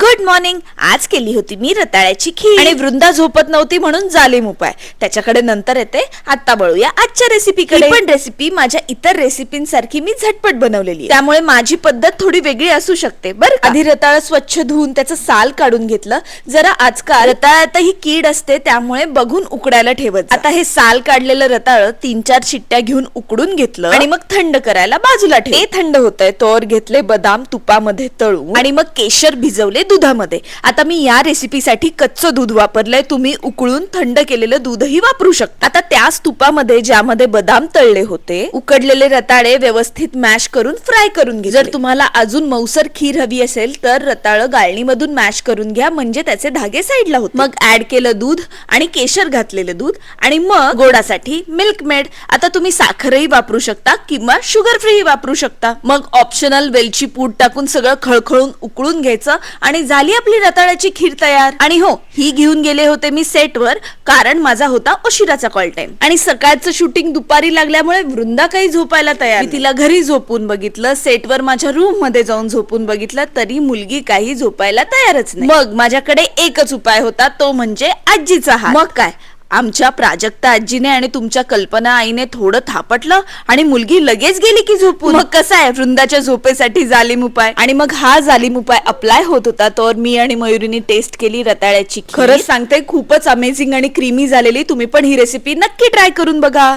Good morning आज केली होती मी रताळ्याची खीर. आणि वृंदा झोपत नव्हती म्हणून जालीम उपाय त्याच्याकडे नंतर येते. आता बळूया आजच्या रेसिपीकडे पण रेसिपी माझ्या इतर रेसिपींसारखी मी झटपट बनवलेली त्यामुळे माझी पद्धत थोडी वेगळी असू शकते बरं आधी रताळ स्वच्छ धुवून त्याचं साल काढून घेतलं. जरा आजकाल रताळ्यातही कीड असते त्यामुळे बघून उकडायला ठेवत. आता हे साल काढलेलं रताळ तीन चार शिट्ट्या घेऊन उकडून घेतलं. आणि मग थंड करायला बाजूला ठेव. थंड होतंय. तोवर घेतले बदाम तुपामध्ये तळून. आणि मग केशर भिजवले दुधामध्ये. आता मी या रेसिपीसाठी कच्चं दूध वापरलंय. तुम्ही उकळून थंड केलेलं दूधही वापरू शकता. आता त्याच तुपामध्ये ज्यामध्ये बदाम तळले होते उकडलेले रताळे व्यवस्थित मॅश करून फ्राय करून घे जर तुम्हाला अजून मौसर खीर हवी असेल तर रताळ गाळणीमधून मॅश करून घ्या. म्हणजे त्याचे धागे साईडला होते मग ऍड केलं दूध आणि केशर घातलेलं दूध आणि मग गोडासाठी मिल्क मेड आता तुम्ही साखरही वापरू शकता किंवा शुगर फ्री वापरू शकता. मग ऑप्शनल वेलची पूड टाकून सगळं खळखळून उकळून घ्यायचं आणि आणि झाली आपली रताळ्याची खीर तयार. आणि हो ही घेऊन गेले होते मी सेटवर कारण माझा होता उशिराचा कॉल टाइम आणि सकाळचं शूटिंग दुपारी लागल्यामुळे वृंदा काही झोपायला तयार मी तिला घरी झोपून बघितलं सेटवर माझ्या रूममध्ये जाऊन झोपून बघितलं तरी मुलगी काही झोपायला तयारच नाही. मग माझ्याकडे एकच उपाय होता तो म्हणजे आजीचा हात. मग काय? आमच्या प्राजक्ता आजीने आणि तुमच्या कल्पना आईने थोडं थापटलं आणि मुलगी लगेच गेली की झोपून. मग कसा आहे? वृंदाच्या झोपेसाठी जालिम उपाय. आणि मग हा जालिम उपाय अप्लाय होत होता तर मी आणि मयुरीने टेस्ट केली रताळ्याची खरंच सांगते खूपच अमेझिंग आणि क्रीमी झालेली. तुम्ही पण ही रेसिपी नक्की ट्राय करून बघा.